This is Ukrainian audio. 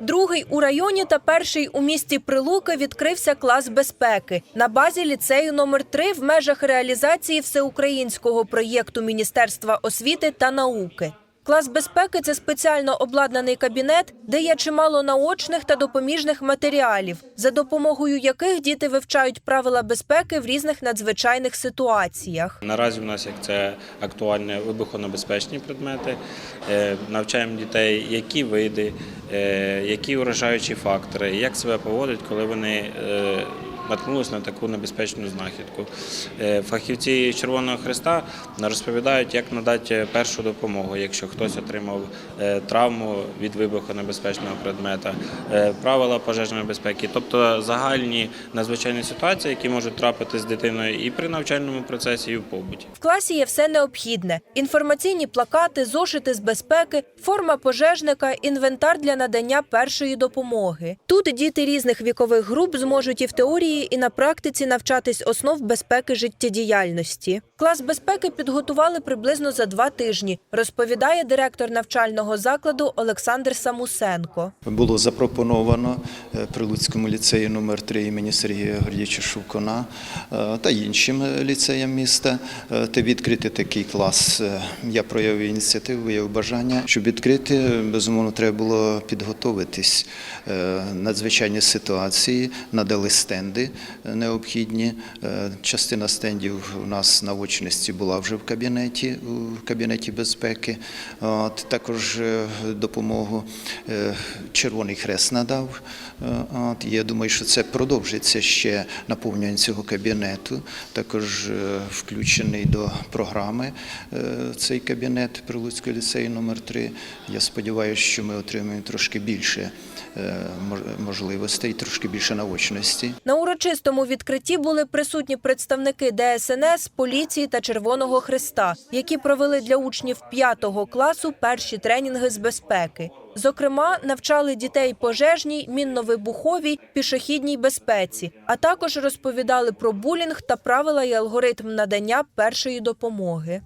Другий у районі та перший у місті Прилуки відкрився клас безпеки на базі ліцею номер 3 в межах реалізації всеукраїнського проєкту Міністерства освіти та науки. Клас безпеки це спеціально обладнаний кабінет, де є чимало наочних та допоміжних матеріалів, за допомогою яких діти вивчають правила безпеки в різних надзвичайних ситуаціях. Наразі в нас як це актуальні вибухонебезпечні предмети. Е, Навчаємо дітей, які види, е, які уражаючі фактори, як себе поводять, коли вони е, наткнулися на таку небезпечну знахідку. Е, Фахівці Червоного Христа розповідають, як надати першу допомогу, якщо хтось отримав е, травму від вибухонебезпечного предмета, е, правила пожежної безпеки, тобто загальні надзвичайні ситуації, які можуть трапити з дитиною і при навчальному процесі, і в побуті. В класі є все необхідне: інформаційні плакати, зошити з безпеки, форма пожежника, інвентар для надання першої допомоги. Тут діти різних вікових груп зможуть і в теорії, і на практиці навчатись основ безпеки життєдіяльності. Клас безпеки підготували приблизно за два тижні, розповідає директор навчального закладу Олександр Самусенко. Було запропоновано е, Прилуцькому ліцею номер 3 імені Сергія Гордійовича Шевкуна е, та іншим е, ліцеям міста та відкрити такий клас. Я проявив ініціативу, виявив бажання. Щоб відкрити, безумовно, треба було підготовитись. Надзвичайні ситуації, надали стенди необхідні. Е, Частина стендів у нас на очності була вже в кабінеті, у кабінеті безпеки. От, також е, допомогу е, Червоний Хрест надав. От, я думаю, що це продовжиться ще наповнювання цього кабінету. Також включений до програми цей кабінет Прилуцького ліцею номер 3 Я сподіваюся, що ми отримаємо трошки більше мож- можливостей, трошки більше наочності. Урочистому відкритті були присутні представники ДСНС, поліції та Червоного Христа, які провели для учнів 5 класу перші тренінги з безпеки. Зокрема, навчали дітей пожежній, мінно-вибуховій, пішохідній безпеці, а також розповідали про булінг та правила і алгоритм надання першої допомоги.